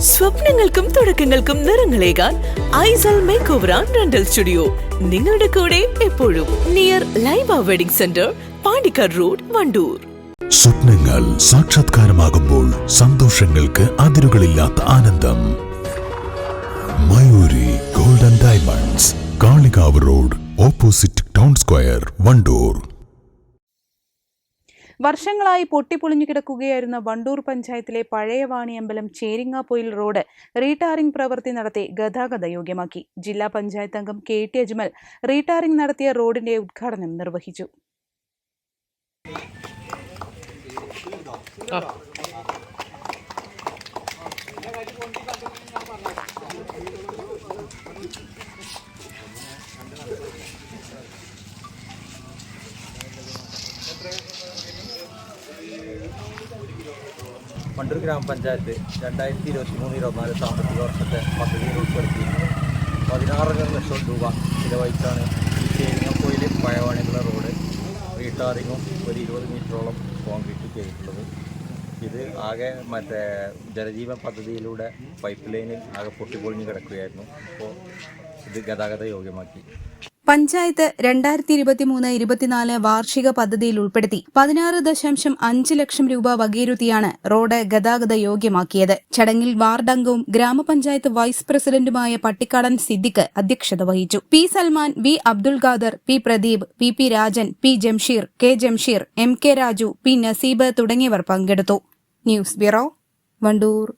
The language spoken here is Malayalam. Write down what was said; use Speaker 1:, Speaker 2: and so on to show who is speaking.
Speaker 1: സ്വപ്നങ്ങൾക്കും തുടക്കങ്ങൾക്കും നിറങ്ങളേകാൻ Aisal makeover and rental studio. നിങ്ങളുടെ കൂടെ എപ്പോഴും near Laiba wedding centre Pandikkad road Wandoor.
Speaker 2: സ്വപ്നങ്ങൾ സാക്ഷാത്കാരമാകുമ്പോൾ സന്തോഷങ്ങൾക്ക് അതിരുകളില്ലാത്ത ആനന്ദം. Mayuri golden diamonds Kalikavu road opposite town square Wandoor.
Speaker 3: വർഷങ്ങളായി പൊട്ടിപ്പൊളിഞ്ഞു കിടക്കുകയായിരുന്ന വണ്ടൂർ പഞ്ചായത്തിലെ പഴയവാണി അമ്പലം ചേരിങ്ങാപ്പൊയിൽ റോഡ് റീടാറിംഗ് പ്രവൃത്തി നടത്തി ഗതാഗത യോഗ്യമാക്കി. ജില്ലാ പഞ്ചായത്ത് അംഗം കെ ടി അജ്മൽ റീടാറിംഗ് നടത്തിയ റോഡിന്റെ ഉദ്ഘാടനം നിർവഹിച്ചു.
Speaker 4: വണ്ടൂർ ഗ്രാമപഞ്ചായത്ത് രണ്ടായിരത്തി ഇരുപത്തി മൂന്ന് ഇരുപത്തിനാല് സാമ്പത്തിക വർഷത്തെ പദ്ധതിയിൽ ഉൾപ്പെടുത്തി. പതിനാറര ലക്ഷം രൂപ ചിലവഴിച്ചാണ് ഈ ചേരിങ്ങപ്പോയിൽ പഴവാണിക്കുള്ള റോഡ് റീടാറിങ്ങും ഒരു ഇരുപത് മീറ്ററോളം കോൺക്രീറ്റ് ചെയ്തിട്ടുള്ളത്. ഇത് ആകെ മറ്റേ ജലജീവൻ പദ്ധതിയിലൂടെ പൈപ്പ് ലൈനിൽ ആകെ പൊട്ടിപ്പൊളിഞ്ഞ് കിടക്കുകയായിരുന്നു. അപ്പോൾ ഇത് ഗതാഗത യോഗ്യമാക്കി
Speaker 3: പഞ്ചായത്ത് രണ്ടായിരത്തി ഇരുപത്തിമൂന്ന് ഇരുപത്തിനാല് വാർഷിക പദ്ധതിയിൽ ഉൾപ്പെടുത്തി പതിനാറ് ദശാംശം അഞ്ച് ലക്ഷം രൂപ വകയിരുത്തിയാണ് റോഡ് ഗതാഗത യോഗ്യമാക്കിയത്. ചടങ്ങിൽ വാർഡ് അംഗവും ഗ്രാമപഞ്ചായത്ത് വൈസ് പ്രസിഡന്റുമായ പട്ടിക്കാടൻ സിദ്ദിഖ് അധ്യക്ഷത വഹിച്ചു. P Salman V Abdul Khader P Pradeep P P Rajan P Jamsheer K Jamsheer M K Raju P Naseeb തുടങ്ങിയവർ പങ്കെടുത്തു. News bureau Wandoor.